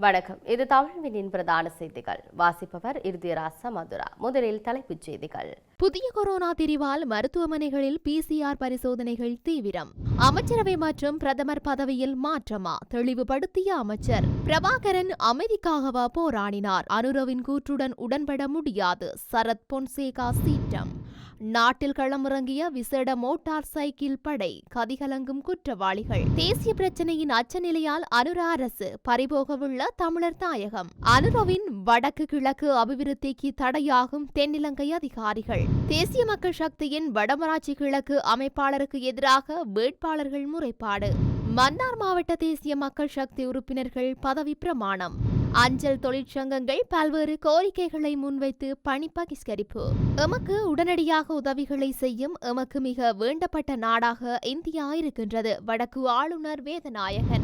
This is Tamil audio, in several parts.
வணக்கம். இது தமிழ்வினின் பிரதான செய்திகள். வாசிப்பவர் இறுதிராச மதுரா. முதலில் தலைப்புச் செய்திகள். புதிய கொரோனா தெரிவால் மருத்துவமனைகளில் பிசிஆர் பரிசோதனைகள் தீவிரம். அமைச்சரவை மற்றும் பிரதமர் பதவியில் மாற்றமா? தெளிவுபடுத்திய அமைச்சர். பிரபாகரன் அமைதிக்காகவா போராடினார்? அனுரவின் கூற்றுடன் உடன்பட முடியாது. சரத் பொன்சேகா சீற்றம். நாட்டில் களமிறங்கிய விசேட மோட்டார் சைக்கிள் படை கதிகலங்கும் குற்றவாளிகள். தேசிய பிரச்சினையின் அச்சநிலையால் அனுர அரசு பறிபோகவுள்ள தமிழர் தாயகம். அனுரவின் வடக்கு கிழக்கு அபிவிருத்திக்கு தடையாகும் தென்னிலங்கை அதிகாரிகள். தேசிய மக்கள் சக்தியின் வடமராட்சி கிழக்கு அமைப்பாளருக்கு எதிராக வேட்பாளர்கள் முறைப்பாடு. மன்னார் மாவட்ட தேசிய மக்கள் சக்தி உறுப்பினர்கள் பதவி பிரமாணம். அஞ்சல் தொழிற்சங்கங்கள் பல்வேறு கோரிக்கைகளை முன்வைத்து பணி பகிஷ்கரிப்பு எமக்கு உடனடியாக உதவிகளை செய்யும் எமக்கு மிக வேண்டப்பட்ட நாடாக இந்தியா இருக்கின்றது வடக்கு ஆளுநர் வேதநாயகன்.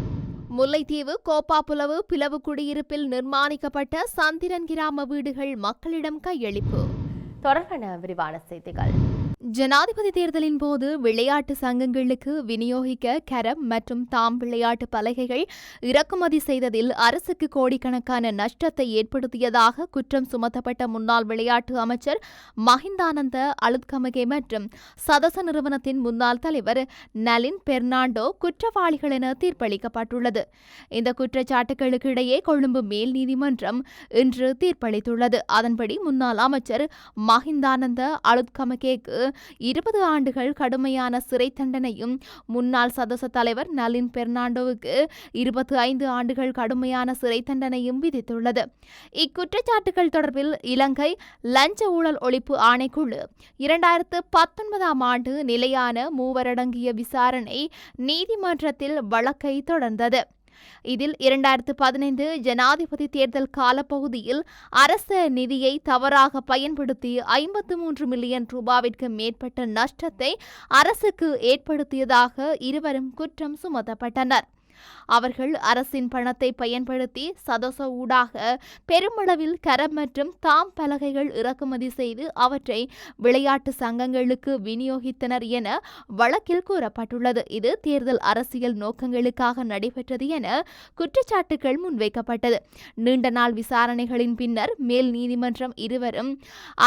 முல்லைத்தீவு கோப்பாப்புலவு பிளவு குடியிருப்பில் நிர்மாணிக்கப்பட்ட சந்திரன் கிராம வீடுகள் மக்களிடம் கையளிப்பு. தொடர்பான விரிவான செய்திகள். ஜனாதிபதி தேர்தலின் போது விளையாட்டு சங்கங்களுக்கு விநியோகிக்க கரம் மற்றும் தாம் விளையாட்டு பலகைகள் இறக்குமதி செய்ததில் அரசுக்கு கோடிக்கணக்கான நஷ்டத்தை ஏற்படுத்தியதாக குற்றம் சுமத்தப்பட்ட முன்னாள் விளையாட்டு அமைச்சர் மஹிந்தானந்த அலுத்கமகே மற்றும் சதச நிறுவனத்தின் முன்னாள் தலைவர் நலின் பெர்னாண்டோ குற்றவாளிகள் என தீர்ப்பளிக்கப்பட்டுள்ளது. இந்த குற்றச்சாட்டுகளுக்கு இடையே கொழும்பு மேல் நீதிமன்றம் இன்று தீர்ப்பளித்துள்ளது. அதன்படி முன்னாள் அமைச்சர் மஹிந்தானந்த அலுத்கமகேக்கு இருபது ஆண்டுகள் கடுமையான சிறை தண்டனையும் முன்னாள் சதச தலைவர் நலின் பெர்னாண்டோவுக்கு இருபத்தி ஐந்து ஆண்டுகள் கடுமையான சிறை தண்டனையும் விதித்துள்ளது. இக்குற்றச்சாட்டுகள் தொடர்பில் இலங்கை லஞ்ச ஊழல் ஒழிப்பு ஆணைக்குழு இரண்டாயிரத்து பத்தொன்பதாம் ஆண்டு நிலையான மூவரடங்கிய விசாரணை நீதிமன்றத்தில் வழக்கை தொடர்ந்தது. இதில் இரண்டாயிரத்து பதினைந்து ஜனாதிபதி தேர்தல் காலப்பகுதியில் அரச நிதியை தவறாக பயன்படுத்தி ஐம்பத்து மூன்று மில்லியன் ரூபாவிற்கு மேற்பட்ட நஷ்டத்தை அரசுக்கு ஏற்படுத்தியதாக இருவரும் குற்றம் சுமத்தப்பட்டனர். அவர்கள் அரசின் பணத்தை பயன்படுத்தி சதச ஊடாக பெருமளவில் கரம் மற்றும் தாம் பலகைகள் இறக்குமதி செய்து அவற்றை விளையாட்டு சங்கங்களுக்கு விநியோகித்தனர் என வழக்கில் கூறப்பட்டுள்ளது. இது தேர்தல் அரசியல் நோக்கங்களுக்காக நடைபெற்றது என குற்றச்சாட்டுகள் முன்வைக்கப்பட்டது. நீண்ட நாள் விசாரணைகளின் பின்னர் மேல் நீதிமன்றம் இருவரும்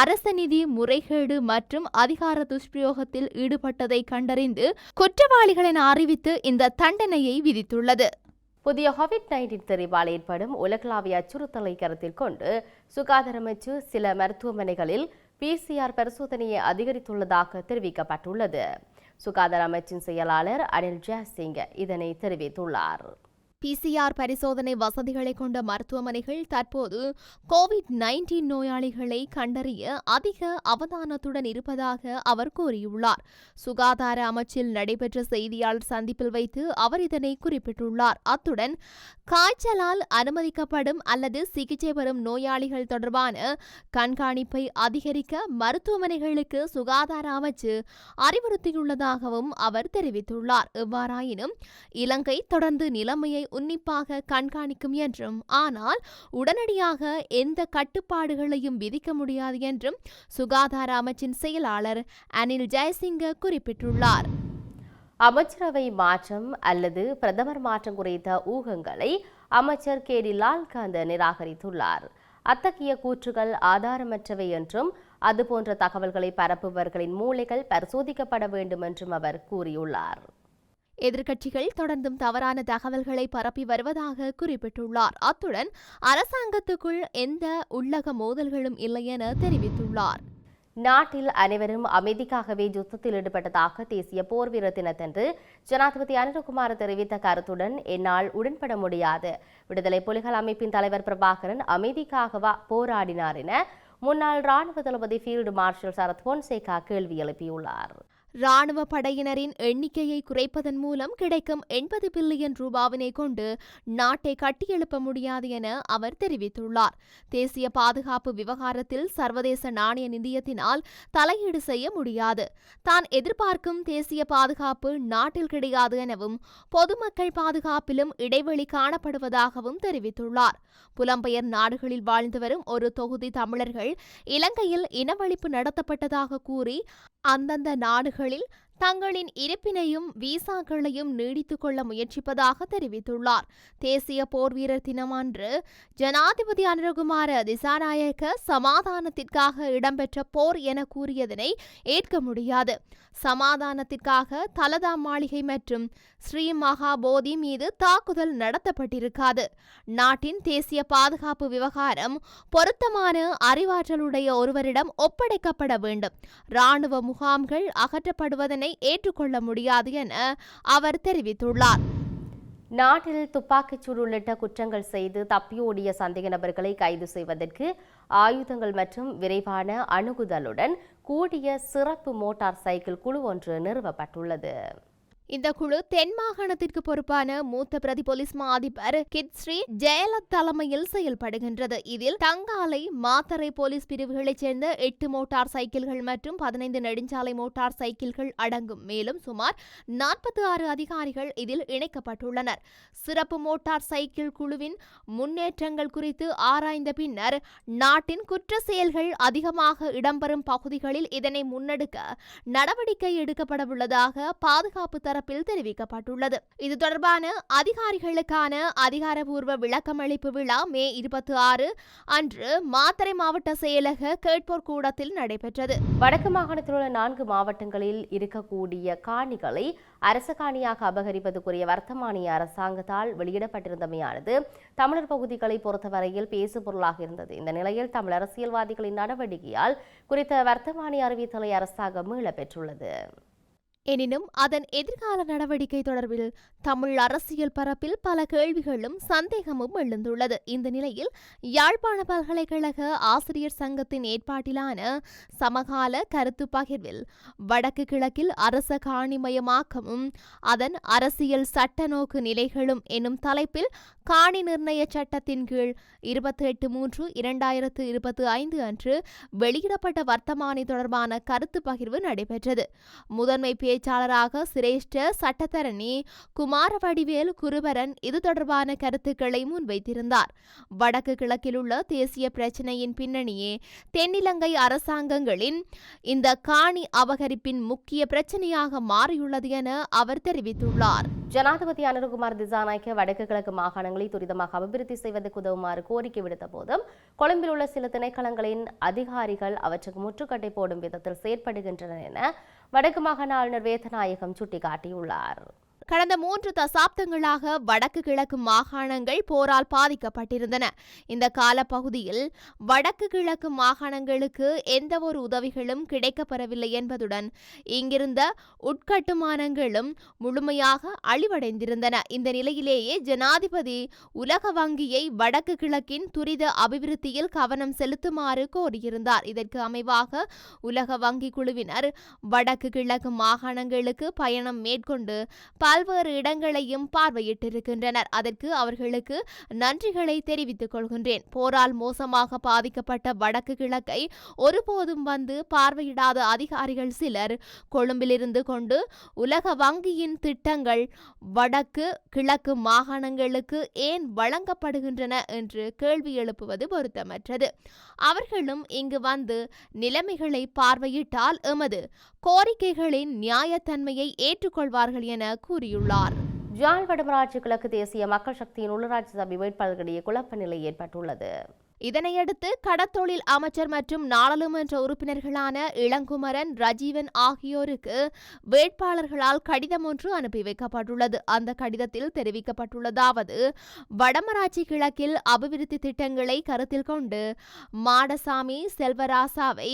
அரச நிதி முறைகேடு மற்றும் அதிகார துஷ்பிரயோகத்தில் ஈடுபட்டதை கண்டறிந்து குற்றவாளிகளின் அறிவித்து இந்த தண்டனையை விதித்துள்ளது புதிய கோவிட் நைன்டீன் தெரிவால் ஏற்படும் உலகளாவிய அச்சுறுத்தலை கருத்தில் கொண்டு சுகாதார அமைச்சு சில மருத்துவமனைகளில் பிசிஆர் பரிசோதனையை அதிகரித்துள்ளதாக தெரிவிக்கப்பட்டுள்ளது. சுகாதார அமைச்சின் செயலாளர் அனில் ஜெயசிங் இதனை தெரிவித்துள்ளார். பிசிஆர் பரிசோதனை வசதிகளை கொண்ட மருத்துவமனைகள் தற்போது கோவிட் நைன்டீன் நோயாளிகளை கண்டறிய அதிக அவதானத்துடன் இருப்பதாக அவர் கூறியுள்ளார். சுகாதார அமைச்சில் நடைபெற்ற செய்தியாளர் சந்திப்பில் வைத்து அவர் இதனை குறிப்பிட்டுள்ளார். அத்துடன் காய்ச்சலால் அனுமதிக்கப்படும் அல்லது சிகிச்சை பெறும் நோயாளிகள் தொடர்பான கண்காணிப்பை அதிகரிக்க மருத்துவமனைகளுக்கு சுகாதார அமைச்சு அறிவுறுத்தியுள்ளதாகவும் அவர் தெரிவித்துள்ளார். எவ்வாறாயினும் இலங்கை தொடர்ந்து நிலைமையை உன்னிப்பாக கண்காணிக்கும் என்றும் ஆனால் உடனடியாக எந்த கட்டுப்பாடுகளையும் விதிக்க முடியாது என்றும் சுகாதார அமைச்சின் செயலாளர் அனில் ஜெயசிங்க குறிப்பிட்டுள்ளார். அமைச்சரவை மாற்றம் அல்லது பிரதமர் மாற்றம் குறித்த ஊகங்களை அமைச்சர் கே டி லால்காந்த் நிராகரித்துள்ளார். அத்தகைய கூற்றுகள் ஆதாரமற்றவை என்றும் அதுபோன்ற தகவல்களை பரப்புபவர்களின் மூளைகள் பரிசோதிக்கப்பட வேண்டும் என்றும் அவர் கூறியுள்ளார். எதிர்க்கட்சிகள் தொடர்ந்தும் தவறான தகவல்களை பரப்பி வருவதாக குறிப்பிட்டுள்ளார். அத்துடன் அரசாங்கத்துக்குள் எந்த உள்ளக மோதல்களும் இல்லை என தெரிவித்துள்ளார். நாட்டில் அனைவரும் அமைதிக்காகவே யுத்தத்தில் ஈடுபட்டதாக தேசிய போர் வீரர் தினத்தன்று ஜனாதிபதி அனுரகுமார் தெரிவித்த கருத்துடன் என்னால் உடன்பட முடியாது. விடுதலை புலிகள் அமைப்பின் தலைவர் பிரபாகரன் அமைதிக்காகவா போராடினார் என முன்னாள் ராணுவ தளபதி ஃபீல்டு மார்ஷல் சரத் பொன்சேகா கேள்வி எழுப்பியுள்ளார். ராணுவ படையினரின் எண்ணிக்கையை குறைப்பதன் மூலம் கிடைக்கும் எண்பது பில்லியன் ரூபாவினை கொண்டு நாட்டை கட்டியெழுப்ப முடியாது என அவர் தெரிவித்துள்ளார். தேசிய பாதுகாப்பு விவகாரத்தில் சர்வதேச நாணய நிதியத்தினால் தலையீடு செய்ய முடியாது. தான் எதிர்பார்க்கும் தேசிய பாதுகாப்பு நாட்டில் கிடையாது எனவும் பொதுமக்கள் பாதுகாப்பிலும் இடைவெளி காணப்படுவதாகவும் தெரிவித்துள்ளார். புலம்பெயர் நாடுகளில் வாழ்ந்து வரும் ஒரு தொகுதி தமிழர்கள் இலங்கையில் இனவழிப்பு நடத்தப்பட்டதாக கூறி அந்தந்த நாடுகளில் தங்களின் இருப்பினையும் விசாக்களையும் நீடித்துக் கொள்ள முயற்சிப்பதாக தெரிவித்துள்ளார். தேசிய போர் வீரர் தினமன்று ஜனாதிபதி அனுரகுமார திசாநாயக்க சமாதானத்திற்காக இடம்பெற்ற போர் என கூறியதனை ஏற்க முடியாது. சமாதானத்திற்காக தலதா மாளிகை மற்றும் ஸ்ரீ மகாபோதி மீது தாக்குதல் நடத்தப்பட்டிருக்காது. நாட்டின் தேசிய பாதுகாப்பு விவகாரம் பொருத்தமான அறிவாற்றலுடைய ஒருவரிடம் ஒப்படைக்கப்பட வேண்டும். ராணுவ முகாம்கள் அகற்றப்படுவதனை ஏற்றுக்கொள்ள முடியாது என அவர் தெரிவித்துள்ளார். நாட்டில் துப்பாக்கிச்சூடு உள்ளிட்ட குற்றங்கள் செய்து தப்பியோடிய சந்தேக நபர்களை கைது செய்வதற்கு ஆயுதங்கள் மற்றும் விரைவான அணுகுதலுடன் கூடிய சிறப்பு மோட்டார் சைக்கிள் குழு ஒன்று நிறுவப்பட்டுள்ளது. இந்த குழு தென் மாகாணத்திற்கு பொறுப்பான மூத்த பிரதி போலீஸ் மா அதிபர் கிட்ஸ்ரீ ஜெயலத் தலைமையில் செயல்படுகின்றது. இதில் தங்காலை மாத்தரை போலீஸ் பிரிவுகளைச் சேர்ந்த எட்டு மோட்டார் சைக்கிள்கள் மற்றும் பதினைந்து நெடுஞ்சாலை மோட்டார் சைக்கிள்கள் அடங்கும். மேலும் சுமார் நாற்பத்தி ஆறு அதிகாரிகள் இதில் இணைக்கப்பட்டுள்ளனர். சிறப்பு மோட்டார் சைக்கிள் குழுவின் முன்னேற்றங்கள் குறித்து ஆராய்ந்த பின்னர் நாட்டின் குற்ற செயல்கள் அதிகமாக இடம்பெறும் பகுதிகளில் இதனை முன்னெடுக்க நடவடிக்கை எடுக்கப்படவுள்ளதாக பாதுகாப்பு தர தரப்பில் தெரிவிக்கப்பட்டுள்ளது. இது தொடர்பான அதிகாரிகளுக்கான அதிகாரபூர்வ விளக்கமளிப்பு விழா மே இருபத்தி ஆறு அன்று மாத்தறை மாவட்ட செயலக கேட்போர் கூடத்தில் நடைபெற்றது. வடக்கு மாகாணத்தில் உள்ள நான்கு மாவட்டங்களில் இருக்கக்கூடிய காணிகளை அரச காணியாக அபகரிப்பதுக்குரிய வர்த்தமானிய அரசாங்கத்தால் வெளியிடப்பட்டிருந்தமையானது. தமிழர் பகுதிகளை பொறுத்தவரையில் பேசு பொருளாக இருந்தது. இந்த நிலையில் தமிழ் அரசியல்வாதிகளின் நடவடிக்கையால் குறித்த வர்த்தமானி அறிவித்தலை அரசாங்கம் மீள பெற்றுள்ளது எனினும் அதன் எதிர்கால நடவடிக்கை தொடர்பில் தமிழ் அரசியல் பரப்பில் பல கேள்விகளும் சந்தேகமும் எழுந்துள்ளது. இந்த நிலையில் யாழ்ப்பாண பல்கலைக்கழக ஆசிரியர் சங்கத்தின் ஏற்பாட்டிலான சமகால கருத்து பகிர்வில் வடக்கு கிழக்கில் அரச காணிமயமாக்கமும் அதன் அரசியல் சட்ட நோக்கு நிலைகளும் எனும் தலைப்பில் காணி நிர்ணய சட்டத்தின் கீழ் இருபத்தி எட்டு மூன்று இரண்டாயிரத்து இருபத்தி ஐந்து அன்று வெளியிடப்பட்ட வர்த்தமானி தொடர்பான கருத்து பகிர்வு நடைபெற்றது. முதன்மை பேச்சாளராக சிரேஷ்ட சட்டத்தரணி குமாரவடிவேல் குருபரன் இது தொடர்பான கருத்துக்களை முன்வைத்திருந்தார். வடக்கு கிழக்கில் உள்ள தேசிய பிரச்சினையின் பின்னணியே தென்னிலங்கை அரசாங்கங்களின் இந்த காணி அபகரிப்பின் முக்கிய பிரச்சனையாக மாறியுள்ளது என அவர் தெரிவித்துள்ளார். ஜனாதிபதி அனுகுமார் திசாநாயக்க வடக்கு கிழக்கு மாகாணங்கள் துரிதமாக அபிவிருத்தி செய்வதற்கு உதவுமாறு கோரிக்கை விடுத்த போதும் கொழும்பில் உள்ள சில திணைக்களங்களின் அதிகாரிகள் அவற்றுக்கு முற்றுக்கட்டை போடும் விதத்தில் செயற்படுகின்றனர் என வடக்கு மாகாண ஆளுநர் வேதநாயகம் சுட்டிக்காட்டியுள்ளார். கடந்த மூன்று தசாப்தங்களாக வடக்கு கிழக்கு மாகாணங்கள் போரால் பாதிக்கப்பட்டிருந்தன. இந்த காலப்பகுதியில் வடக்கு கிழக்கு மாகாணங்களுக்கு எந்த ஒரு உதவிகளும் கிடைக்கப்பெறவில்லை என்பதுடன் இங்கிருந்த உட்கட்டுமானங்களும் முழுமையாக அழிவடைந்திருந்தன. இந்த நிலையிலேயே ஜனாதிபதி உலக வங்கியை வடக்கு கிழக்கின் துரித அபிவிருத்தியில் கவனம் செலுத்துமாறு கோரியிருந்தார். இதற்கு அமைவாக உலக வங்கி குழுவினர் வடக்கு கிழக்கு மாகாணங்களுக்கு பயணம் மேற்கொண்டு பல்வேறு இடங்களையும் பார்வையிட்டிருக்கின்றனர். அதற்கு அவர்களுக்கு நன்றிகளை தெரிவித்துக் கொள்கின்றேன். போரால் மோசமாக பாதிக்கப்பட்ட வடக்கு கிழக்கை ஒருபோதும் வந்து பார்வையிடாத அதிகாரிகள் சிலர் கொழும்பிலிருந்து கொண்டு உலக வங்கியின் திட்டங்கள் வடக்கு கிழக்கு மாகாணங்களுக்கு ஏன் வழங்கப்படுகின்றன என்று கேள்வி எழுப்புவது பொருத்தமற்றது. அவர்களும் இங்கு வந்து நிலைமைகளை பார்வையிட்டால் எமது கோரிக்கைகளின் நியாயத்தன்மையை ஏற்றுக்கொள்வார்கள் என கூறியுள்ளார். ஜாழ் வடமராட்சி கிழக்கு தேசிய மக்கள் சக்தியின் உள்ளராட்சி சபை வேட்பாளர்களிடையே குழப்ப நிலை ஏற்பட்டுள்ளது. இதனையடுத்து கடத்தொழில் அமைச்சர் மற்றும் நாடாளுமன்ற உறுப்பினர்களான இளங்குமரன் ரஜீவன் ஆகியோருக்கு வேட்பாளர்களால் கடிதம் ஒன்று அனுப்பி வைக்கப்பட்டுள்ளது. அந்த கடிதத்தில் தெரிவிக்கப்பட்டுள்ளதாவது வடமராட்சி கிழக்கில் அபிவிருத்தி திட்டங்களை கருத்தில் கொண்டு மாடசாமி செல்வராசாவை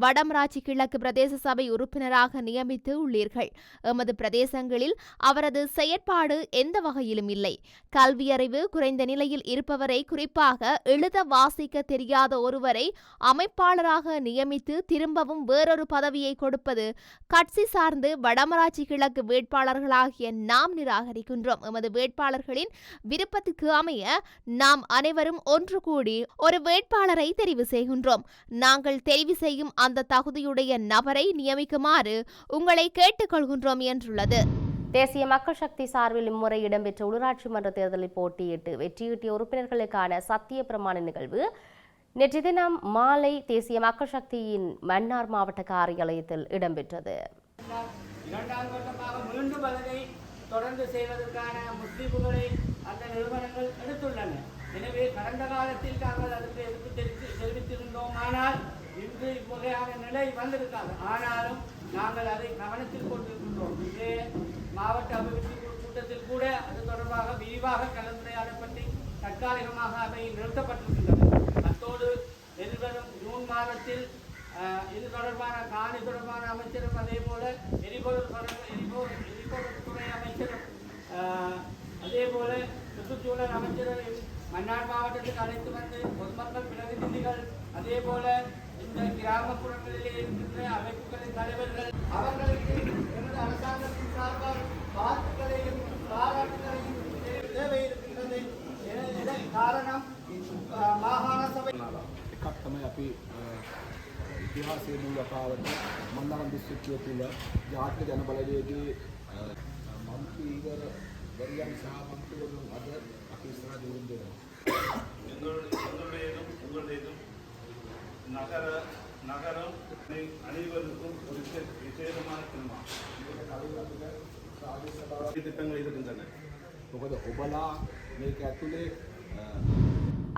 வடமராட்சி கிழக்கு பிரதேச சபை உறுப்பினராக நியமித்து உள்ளீர்கள். எமது பிரதேசங்களில் அவரது செயற்பாடு எந்த வகையிலும் இல்லை. கல்வியறிவு குறைந்த நிலையில் இருப்பவரை குறிப்பாக எழுத வாசிக்க தெரியாத ஒருவரை அமைப்பாளராக நியமித்து திரும்பவும் வேறொரு பதவியை கொடுப்பது கட்சி சார்ந்து வடமராட்சி கிழக்கு வேட்பாளர்களாகிய நாம் நிராகரிக்கின்றோம். எமது வேட்பாளர்களின் விருப்பத்துக்கு அமைய நாம் அனைவரும் ஒன்று கூடி ஒரு வேட்பாளரை தெரிவு செய்கின்றோம். நாங்கள் தெரிவு செய்யும் அந்த தகுதியுடைய நபரை நியமிக்குமாறு உங்களை கேட்டுக்கொள்கின்றோம் என்றுள்ளது. தேசிய மக்கள் சக்தி சார்பில் இம்முறை இடம்பெற்ற உள்ளூராட்சி மன்ற தேர்தலில் போட்டியிட்டு வெற்றியீட்டிய உறுப்பினர்களுக்கான சத்திய பிரமாண நிகழ்வு. நேற்று தினம் மாலை தேசிய மக்கள் சக்தியின் மன்னார் மாவட்ட காரியாலயத்தில் இடம்பெற்றது. இரண்டாம் கட்டமாக மீண்டும் அதனை தொடர்ந்து செய்வதற்கான முஸ்லிம்களை அந்த நிறுவனங்கள் எடுத்துள்ளன. எனவே கடந்த காலத்தில் நாங்கள் அதற்கு எதிர்ப்பு தெரிவித்து தெரிவித்திருந்தோம். ஆனால் இன்று இவ்வகையான நிலை வந்திருக்காது. ஆனாலும் நாங்கள் அதை கவனத்தில் கொண்டிருக்கின்றோம். இது மாவட்ட அபிவிருத்தி கூட்டத்தில் கூட அது தொடர்பாக விரிவாக கலந்துரையாடப்பட்டு தற்காலிகமாக அவை நிறுத்தப்பட்டிருக்கின்றன. அத்தோடு எதிர்வரும் ஜூன் மாதத்தில் இது தொடர்பான காணி தொடர்பான அமைச்சரும் அதே போல எரிபொருள் தொடர்பு எரிபொருள் எரிபொருள் துறை அமைச்சரும் அதே போல சுற்றுச்சூழல் அமைச்சரும் மன்னார் மாவட்டத்துக்கு அழைத்து வந்து பொதுமக்கள் பிரதிநிதிகள் அதே போல இந்த கிராமப்புறங்களிலே இருக்கின்ற அமைப்புகளின் தலைவர்கள் அவர்களுக்கு எமது அரசாங்கத்தின் சார்பால் வாழ்த்துக்களையும் பாராட்டுகளையும் தெரிவிக்க தேவை இருக்கின்றது என- இதன் காரணம் ஆஹ், மாகாண சபை එකක් තමයි අපි අ, ඉතිහාසයේ මූල කාවට මන්දාරම් දිස්ත්‍රික්කය තුළ ජාතික ජනබලවේගේ මන්ත්‍රීවර වරියන් සහ මන්ත්‍රීවරුන් අද අපි ඉස්සරහ දියුම් දෙනවා. நகர நகரம் அனைவருக்கும் ஒரு விசேஷமான திருமணம் திட்டங்கள் இருக்கின்றன.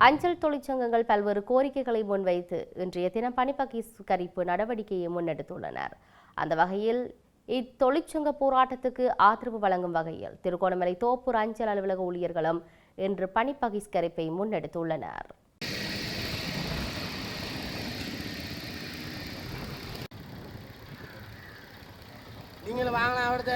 அஞ்சல் தொழிற்சங்கங்கள் பல்வேறு கோரிக்கைகளை முன்வைத்து இன்றைய தினம் பணிப்பகிஸ்கரிப்பு நடவடிக்கையை முன்னெடுத்துள்ளனர். அந்த வகையில் இத்தொழிற்சங்க போராட்டத்துக்கு ஆதரவு வழங்கும் வகையில் திருகோணமலை தோப்பூர் அஞ்சல் அலுவலக ஊழியர்களும் இன்று பணிப்பகிஸ்கரிப்பை முன்னெடுத்துள்ளனர். നിങ്ങൾ വാങ്ങണം അവിടുത്തെ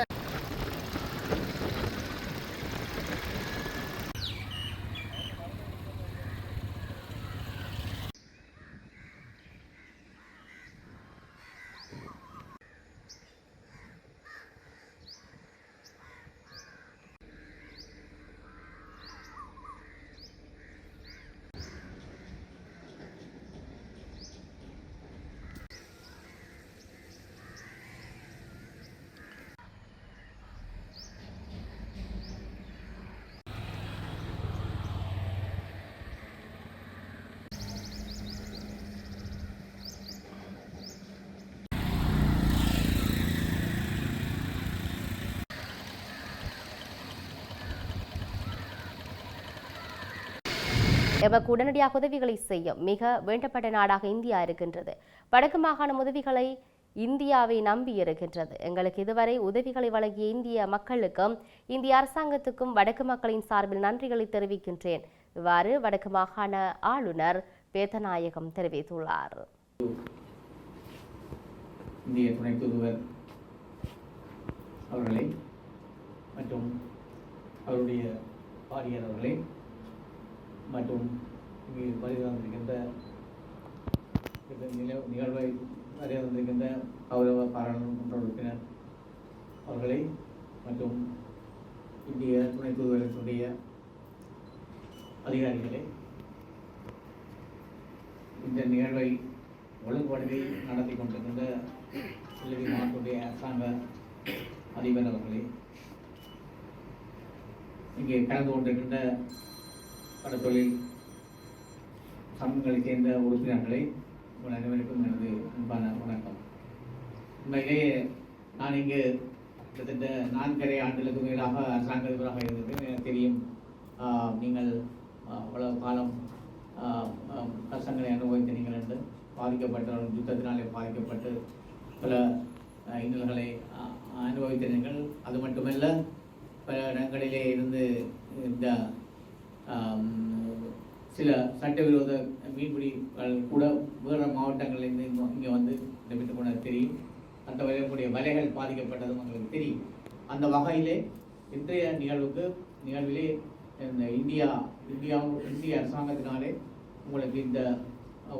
எமக்கு உடனடியாக உதவிகளை செய்யும். மிக வேண்டப்பட்ட நாடாக இந்தியா இருக்கின்றது. வடக்கு மாகாணம் உதவிகளை இந்தியாவை நம்பி இருக்கின்றது. எங்களுக்கு இதுவரை உதவிகளை வழங்கிய இந்திய மக்களுக்கும் இந்திய அரசாங்கத்துக்கும் வடக்கு மக்களின் சார்பில் நன்றிகளை தெரிவிக்கின்றேன். இவ்வாறு வடக்கு மாகாண ஆளுநர் வேதநாயகம் தெரிவித்துள்ளார். இந்திய துணை தூதுவர் அவர்களை மற்றும் அவருடைய பாரியர் அவர்களை மற்றும் இங்கு வருகை வந்திருக்கின்ற நில- நிகழ்வை அறிய வந்திருக்கின்ற கௌரவ பாராளுமன்ற உறுப்பினர் அவர்களை மற்றும் இந்திய துணை தூதுவரத்தினுடைய அதிகாரிகளை இந்த நிகழ்வை ஒழுங்குபடுத்தி நடத்தி கொண்டிருக்கின்ற இலங்கை மாவட்டத்துடைய அரசாங்க அதிபர் அவர்களே இங்கே கலந்து கொண்டிருக்கின்ற பல தொழில் சங்கங்களைச் சேர்ந்த உறுப்பினர்களை உங்கள் அனைவருக்கும் எனது அன்பான வணக்கம். உண்மையிலேயே நான் இங்கு கிட்டத்தட்ட நான்கரை ஆண்டுகளுக்கு மேலாக அரசாங்க அதிபராக இருந்தது. எனக்கு தெரியும் நீங்கள் அவ்வளவு காலம் கஷ்டங்களை அனுபவித்த நீங்கள் என்று பாதிக்கப்பட்டவர்கள் யுத்தத்தினாலே பாதிக்கப்பட்டு பல இன்னல்களை ஆஹ், அனுபவித்த நீங்கள். அது மட்டுமல்ல பல இடங்களிலே இருந்து இந்த சில சட்டவிரோத மீன்பிடிகள் கூட வேறு மாவட்டங்களிலிருந்து இங்கே வந்து இடம்பெற்று கொண்டது தெரியும். அந்த வகையினுடைய வலைகள் பாதிக்கப்பட்டதும் உங்களுக்கு தெரியும். அந்த வகையிலே இன்றைய நிகழ்வுக்கு நிகழ்விலே இந்த இந்தியா இந்தியா இந்திய அரசாங்கத்தினாலே உங்களுக்கு இந்த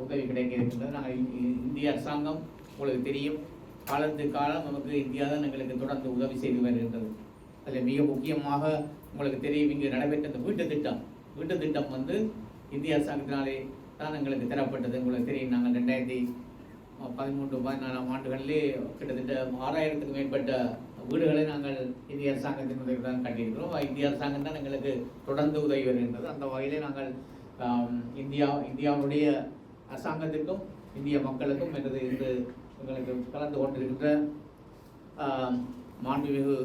உதவி கிடைக்க இருக்கின்றது நாங்கள் இந்திய அரசாங்கம் உங்களுக்கு தெரியும். காலத்து காலம் நமக்கு இந்தியா தான் எங்களுக்கு தொடர்ந்து உதவி செய்து வருகின்றது. அதில் மிக முக்கியமாக உங்களுக்கு தெரியும் இங்கு நடைபெற்ற இந்த வீட்டு திட்டம். வீட்டு திட்டம் வந்து இந்திய அரசாங்கத்தினாலே தான் எங்களுக்கு தரப்பட்டது. உங்களுக்கு தெரியும் நாங்கள் ரெண்டாயிரத்தி பதிமூன்று பதினாலாம் ஆண்டுகளிலே கிட்டத்தட்ட ஆறாயிரத்துக்கு மேற்பட்ட வீடுகளை நாங்கள் இந்திய அரசாங்கத்தின் உதவி தான் கட்டியிருக்கிறோம் இந்திய அரசாங்கம் தான் எங்களுக்கு தொடர்ந்து உதவி வருகின்றது அந்த வகையிலே நாங்கள் இந்தியா இந்தியாவுடைய அரசாங்கத்திற்கும் இந்திய மக்களுக்கும் எனது இன்று எங்களுக்கு கலந்து கொண்டிருக்கின்ற மாண்புமிகு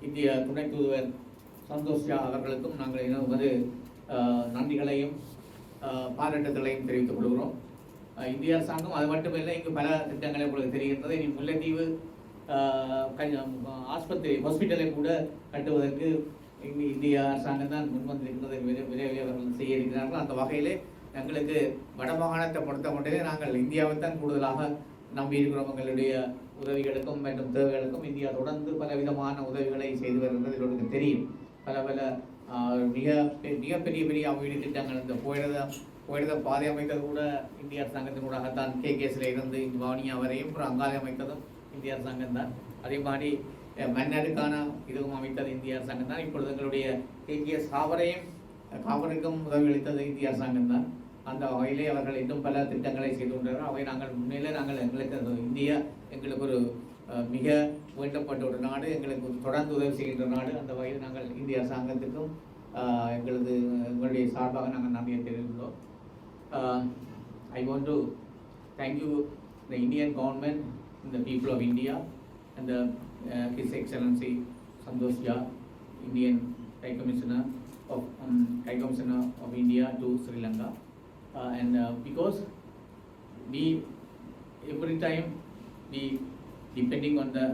இந்திய துணை தூதுவர் சந்தோஷ்யா அவர்களுக்கும் நாங்கள் எனது வந்து நன்றிகளையும் பாராட்டுதலையும் தெரிவித்துக் கொள்கிறோம். இந்திய அரசாங்கம் அது மட்டுமில்லை இங்கு பல திட்டங்களை உங்களுக்கு தெரிகின்றது. இனி முல்லைத்தீவு ஆஸ்பத்திரி ஹாஸ்பிட்டலை கூட கட்டுவதற்கு இந்திய அரசாங்கம் தான் முன்வந்திருக்கிறது விரைவில் அவர்கள் செய்ய இருக்கிறார்கள். அந்த வகையிலே எங்களுக்கு வடமாகாணத்தை பொறுத்த மட்டும் நாங்கள் இந்தியாவை தான் கூடுதலாக நம்பியிருக்கிறவங்களுடைய எங்களுடைய உதவிகளுக்கும் மற்றும் தேவைகளுக்கும் இந்தியா தொடர்ந்து பல விதமான உதவிகளை செய்து வருகிறது உங்களுக்கு தெரியும். பல பல மிக பெ- மிக பெரிய பெரிய திட்டங்கள் இந்த போயிடத போயிடத பாதை அமைத்தது கூட இந்திய அரசாங்கத்தினூடாகத்தான் கே கேஸில் இருந்து இந்த பவனியா வரையும் அப்புறம் அங்காலே அமைத்ததும் இந்திய அரசாங்கம் தான். அதே மாதிரி மன்னருக்கான இதுவும் அமைத்தது இந்திய அரசாங்கம் தான். இப்பொழுது எங்களுடைய கேகேஎஸ் காவரையும் காவலுக்கும் உதவி அளித்தது இந்திய அரசாங்கம் தான். அந்த வகையிலே அவர்கள் இன்னும் பல திட்டங்களை செய்து கொண்டார்கள் அவை நாங்கள் முன்னிலே நாங்கள் எங்களுக்கு இந்தியா எங்களுக்கு ஒரு மிக வேண்டப்பட்ட ஒரு நாடு எங்களுக்கு தொடர்ந்து உதவி செய்கின்ற நாடு அந்த வகையில் நாங்கள் இந்திய அரசாங்கத்துக்கும் எங்களது எங்களுடைய சார்பாக நாங்கள் நன்றியை தெரிவிக்கிறோம் I want to thank you the Indian government இந்த பீப்புள் ஆஃப் இந்தியா அந்த his excellency Santosh Jha Indian high commissioner of high commissioner of India to Sri Lanka and because we every time we depending on the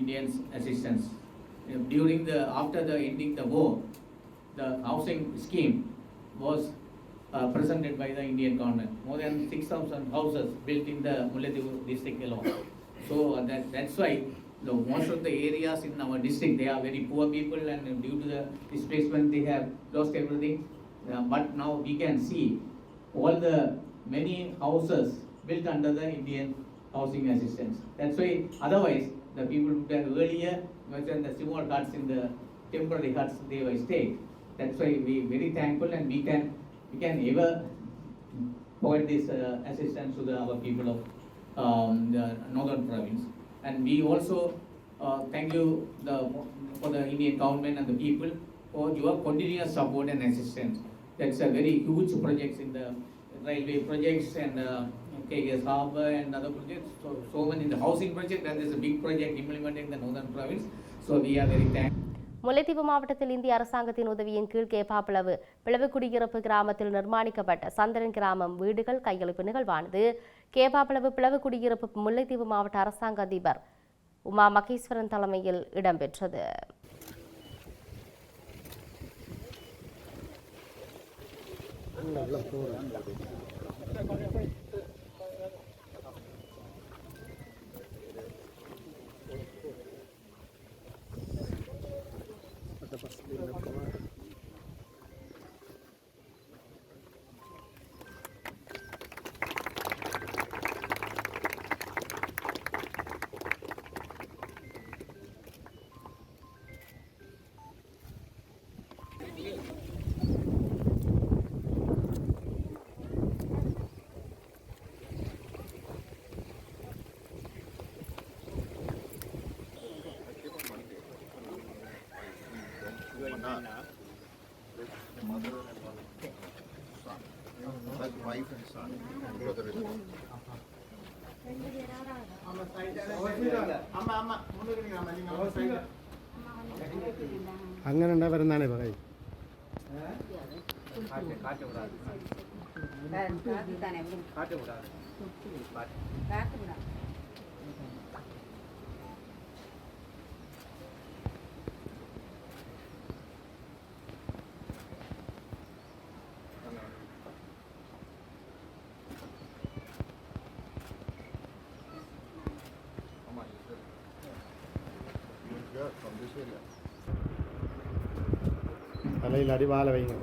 Indians assistance Uh, during the after the ending the war the housing scheme was uh, presented by the Indian government. More than 6,000 houses built in the Mullaitivu district alone. So uh, that, that's why the most of the areas in our district, they are very poor people and due to the displacement, they have lost everything. Uh, but now we can see all the many houses built under the Indian housing assistance. That's why otherwise, the people would have earlier, when the small huts in the temporary huts, they were stayed. That's why we very thankful and we can, we can ever provide this uh, assistance to the, our people of um, the northern province. And we also uh, thank you the, for the Indian government and the people for your continuous support and assistance. That's a very huge projects in the railway projects and uh, KK and other projects. So, so in the housing project, that is a big project implemented the northern province. So we are very thankful. Mullaitivu மாவட்டத்தில் இந்திய அரசாங்கத்தின் உதவியின் கீழ் கேப்பாப்பிளவு பிளவு குடியிருப்பு கிராமத்தில் நிர்மாணிக்கப்பட்ட சந்திரன் கிராமம் வீடுகள் கையளிப்பு நிகழ்வானது கேப்பாப்பிளவு பிளவு குடியிருப்பு முல்லைத்தீவு மாவட்ட அரசாங்க அதிபர் உமா மகேஸ்வரன் தலைமையில் இடம்பெற்றது போகிறேன் Yeah. അങ്ങനെ ഉണ്ടാവരുന്നാണ് പറയ. കാറ്റ് കൂടാതെ. കാറ്റ് കൂടാതെ. കാറ്റ് കൂടാതെ. தலையில் மோடி வைங்க.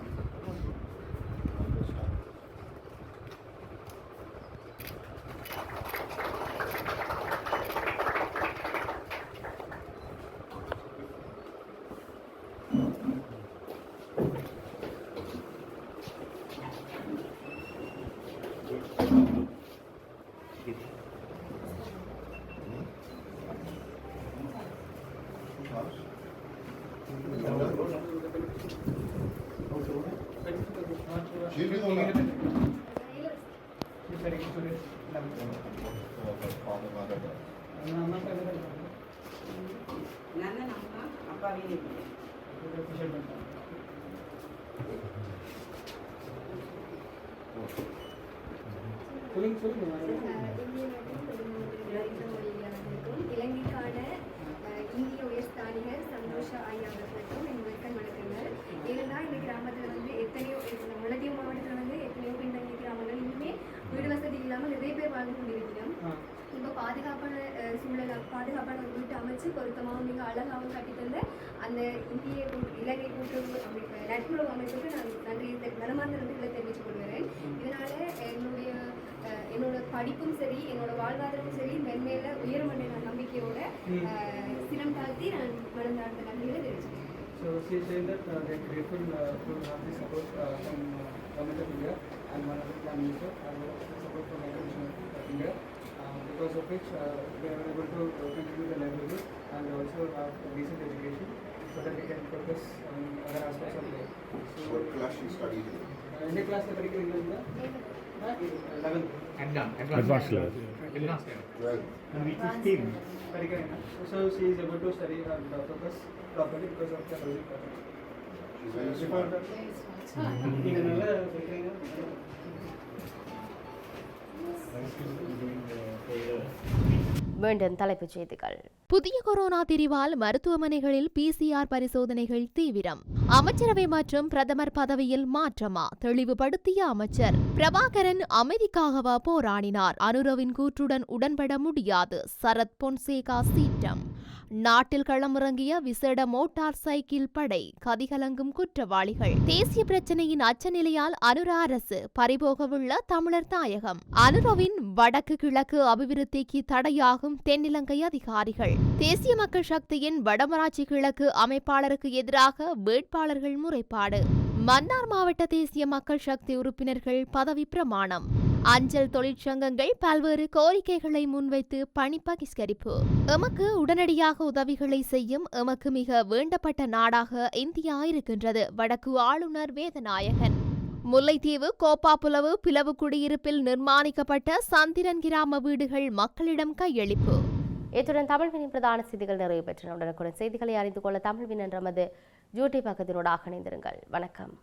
இலங்கைக்கான அஹ், இந்திய உயர்ஸ்தானிகர் சந்தோஷ ஐயா அவர்களுக்கும் என் வணக்கம் வணக்கங்கள் ஏன்னா இந்த கிராமத்தில் வந்து எத்தனையோ இந்த முல்லைத்தீவு மாவட்டத்தில் வந்து எத்தனையோ பின்தங்கிய கிராமங்கள் இன்னுமே வீடு வசதி இல்லாமல் நிறைய பேர் வாழ்ந்து கொண்டிருக்கிறோம். இப்போ பாதுகாப்பான சூழலை பாதுகாப்பான வீட்டு அமைச்சு பொருத்தமாகவும் மிக அழகாகவும் கட்டி தந்த அந்த இந்திய இலங்கை கூட்டுறவு அமைப்பு நட்புறவு அமைப்புக்கு நான் நன்றி மனமார்ந்த நன்றிகளை தெரிவித்துக் கொள்கிறேன். இதனால என்னுடைய என்னோட படிப்பும் சரி என்னோட வாழ்வாதாரமும் சரி மென்மேல உயரும் என்ற நான் நம்பிக்கையோட ம். அஹ், சிரம் தாழ்த்தி நான் மனம் தாழ்ந்த நன்றிகளை தெரிவிச்சுக்கிறேன். So she saying that uh, they are grateful uh, to have the support uh, from uh, Government of India and one of the Prime Minister India. Um, because of which uh, we are able to uh, continue the livelihood and also have decent education so that we can focus on other aspects of life. So, what class you in? Uh, in the class. I particularly in So she is able to study and focus properly because of the project. மீண்டும் தலைப்புச் செய்திகள். புதிய கொரோனா தெரிவால் மருத்துவமனைகளில் பிசிஆர் பரிசோதனைகள் தீவிரம். அமைச்சரவை மற்றும் பிரதமர் பதவியில் மாற்றமா? தெளிவுபடுத்திய அமைச்சர். பிரபாகரன் அமைதிக்காகவா போராடினார்? அனுரவின் கூற்றுடன் உடன்பட முடியாது. சரத் பொன்சேகா சீற்றம். நாட்டில் களமிறங்கிய விசேட மோட்டார் சைக்கிள் படை கதிகலங்கும் குற்றவாளிகள். தேசிய பிரச்சனையின் அச்சநிலையால் அனுர அரசு பறிபோகவுள்ள தமிழர் தாயகம். அனுரவின் வடக்கு கிழக்கு அபிவிருத்திக்கு தடையாகும் தென்னிலங்கை அதிகாரிகள். தேசிய மக்கள் சக்தியின் வடமராட்சி கிழக்கு அமைப்பாளருக்கு எதிராக வேட்பாளர்கள் முறைப்பாடு. மன்னார் மாவட்ட தேசிய மக்கள் சக்தி உறுப்பினர்கள் பதவி பிரமாணம். அஞ்சல் தொழிற்சங்கங்கள் பல்வேறு கோரிக்கைகளை முன்வைத்து பணி பகிஷ்கரிப்பு எமக்கு உடனடியாக உதவிகளை செய்யும் எமக்கு மிக வேண்டப்பட்ட நாடாக இந்தியா இருக்கின்றது வடக்கு ஆளுநர் வேதநாயகன். முல்லைத்தீவு கோப்பாப்புலவு பிளவு குடியிருப்பில் நிர்மாணிக்கப்பட்ட சந்திரன் கிராம வீடுகள் மக்களிடம் கையளிப்பு. இத்துடன் தமிழ்வினின் பிரதான செய்திகள் நிறைவு பெற்றன உடனுக்குடன் செய்திகளை அறிந்து கொள்ள தமிழ்வின் என்ற நமது யூடியூப் பக்கத்தினூடாக இணைந்திருங்கள். வணக்கம்.